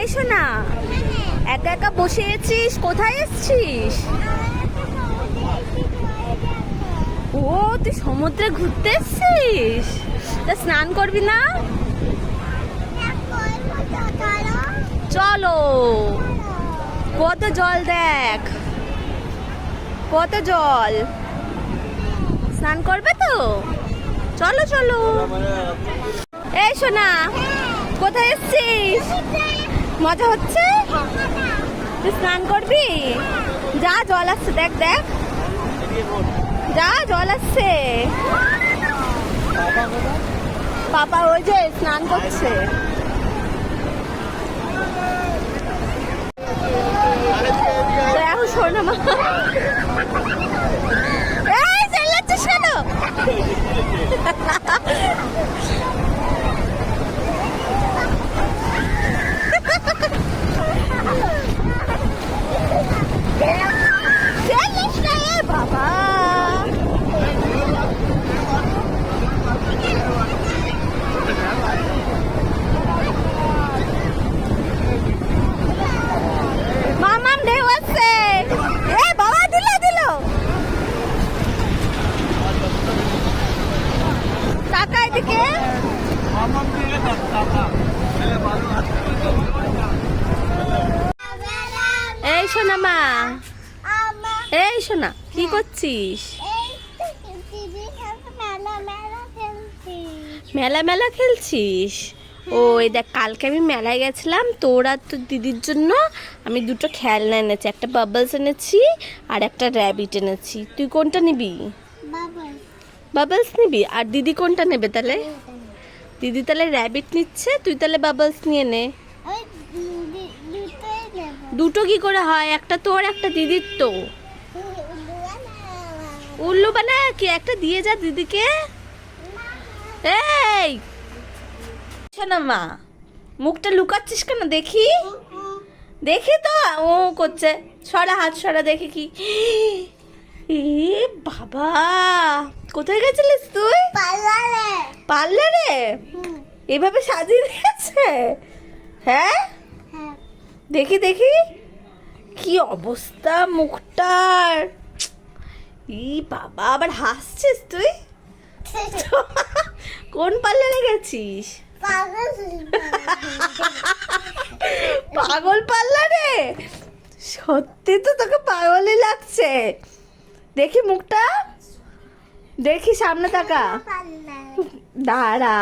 এই শোনা একা একা বসে আছিস? কোথায় এসছিস? ও, তুই সমুদ্রে ঘুরতে এসছিস? তা স্নান করবি না? চলো। কত জল দেখ। কত জল। স্নান করবে তো? চলো চলো। এই শোনা কোথায় এসছিস? মজা হচ্ছে? তুই স্নান করবি? যা, জল আসছে, দেখ দেখ। যা, জল আসছে। পাপা ওই যে স্নান করছে। দেখো, শোনো মা এই চেল্লাচ্ছিস কেন চেল্লিস না এ বাবা মামাম ঢেউ আসছে এ বাবা দিল দিল এদিকে? এই শোনা মা। এই শোনা কি করছিস? মেলা মেলা খেলছিস? ও এই দেখ, কালকে আমি মেলায় গেছিলাম, তোর আর তোর দিদির জন্য আমি দুটো খেলনা এনেছি, একটা বাবলস এনেছি আর একটা র্যাবিট এনেছি। তুই কোনটা নিবি? বাবলস নিবি? আর দিদি কোনটা নেবে তাহলে? দিদি তাহলে র্যাবিট নিচ্ছে তুই তাহলে বাবলস নিয়ে নে। দুটো কি করে হয়? একটা তোর একটা দিদির তো। উল্লু বানা কি? একটা দিয়ে যা দিদিকে। এই! শোনা মা মুখটা লুকাচ্ছিস কেন? দেখি। দেখি তো ও করছে। সরা হাত সরা দেখে কি। এ বাবা কোথায় গেছিলিস তুই? পার্লারে। এভাবে সাজিয়ে দিয়েছে? হ্যাঁ? দেখি দেখি। কি অবস্থা মুখটার? ই বাবা আবার হাসছিস তুই? কোন পার্লারে গেছিস? পাগল পার্লারে? সত্যি তো তোকে পাগলই লাগছে। দেখি মুখটা। দেখি সামনে তাকা। দাঁড়া।